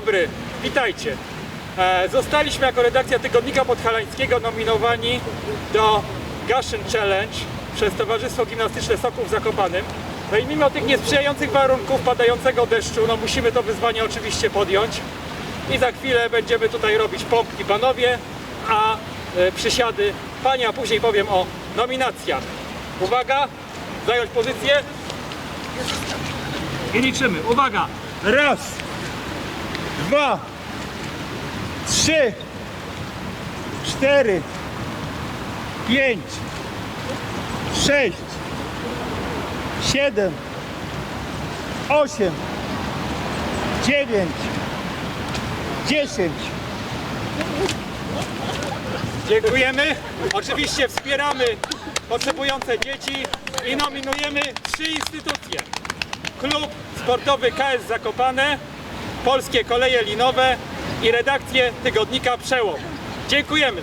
dobry, witajcie. E, Zostaliśmy jako redakcja Tygodnika Podhalańskiego nominowani do Gaszyn Challenge przez Towarzystwo Gimnastyczne Soków w Zakopanym. No i mimo tych niesprzyjających warunków padającego deszczu, no musimy to wyzwanie oczywiście podjąć. I za chwilę będziemy tutaj robić pompki panowie, a e, przysiady panie, a później powiem o nominacjach. Uwaga, zająć pozycję. I liczymy. Uwaga! Raz, dwa, trzy, cztery, pięć, sześć, siedem, osiem, dziewięć, dziesięć. Dziękujemy. Oczywiście wspieramy potrzebujące dzieci i nominujemy trzy instytucje. Klub Sportowy KS Zakopane, Polskie Koleje Linowe i redakcję tygodnika Przełom. Dziękujemy.